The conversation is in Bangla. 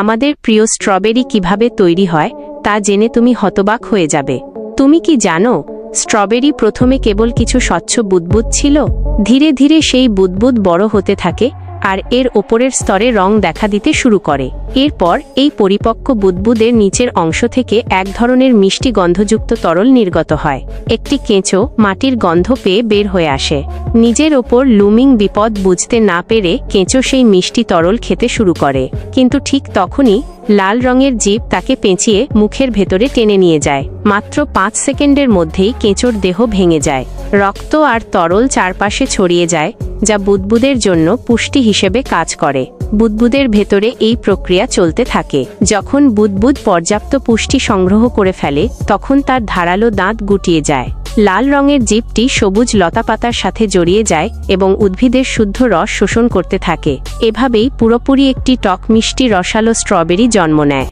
আমাদের প্রিয় স্ট্রবেরি কীভাবে তৈরি হয়, তা জেনে তুমি হতবাক হয়ে যাবে। তুমি কি জানো, স্ট্রবেরি প্রথমে কেবল কিছু স্বচ্ছ বুদবুদ ছিল? ধীরে ধীরে সেই বুদবুদ বড় হতে থাকে আর এর ওপরের স্তরে রং দেখা দিতে শুরু করে। এরপর এই পরিপক্ক বুদবুদের নিচের অংশ থেকে এক ধরনের মিষ্টি গন্ধযুক্ত তরল নির্গত হয়। একটি কেঁচো মাটির গন্ধ পেয়ে বের হয়ে আসে। নিজের ওপর লুমিং বিপদ বুঝতে না পেরে কেঁচো সেই মিষ্টি তরল খেতে শুরু করে। কিন্তু ঠিক তখনই লাল রঙের জীব তাকে পেঁচিয়ে মুখের ভেতরে টেনে নিয়ে যায়। মাত্র পাঁচ সেকেন্ডের মধ্যেই কেঁচোর দেহ ভেঙে যায়। রক্ত আর তরল চারপাশে ছড়িয়ে যায়। যা বুদবুদের জন্য পুষ্টি হিসেবে কাজ করে। বুদবুদের ভেতরে এই প্রক্রিয়া চলতে থাকে। যখন বুদবুদ পর্যাপ্ত পুষ্টি সংগ্রহ করে ফেলে, তখন তার ধারালো দাঁত গুটিয়ে যায়। লাল রঙের জীবটি সবুজ লতাপাতার সাথে জড়িয়ে যায় এবং উদ্ভিদের শুদ্ধ রস শোষণ করতে থাকে। এভাবেই পুরোপুরি একটি টক মিষ্টি রসালো স্ট্রবেরি জন্ম নেয়।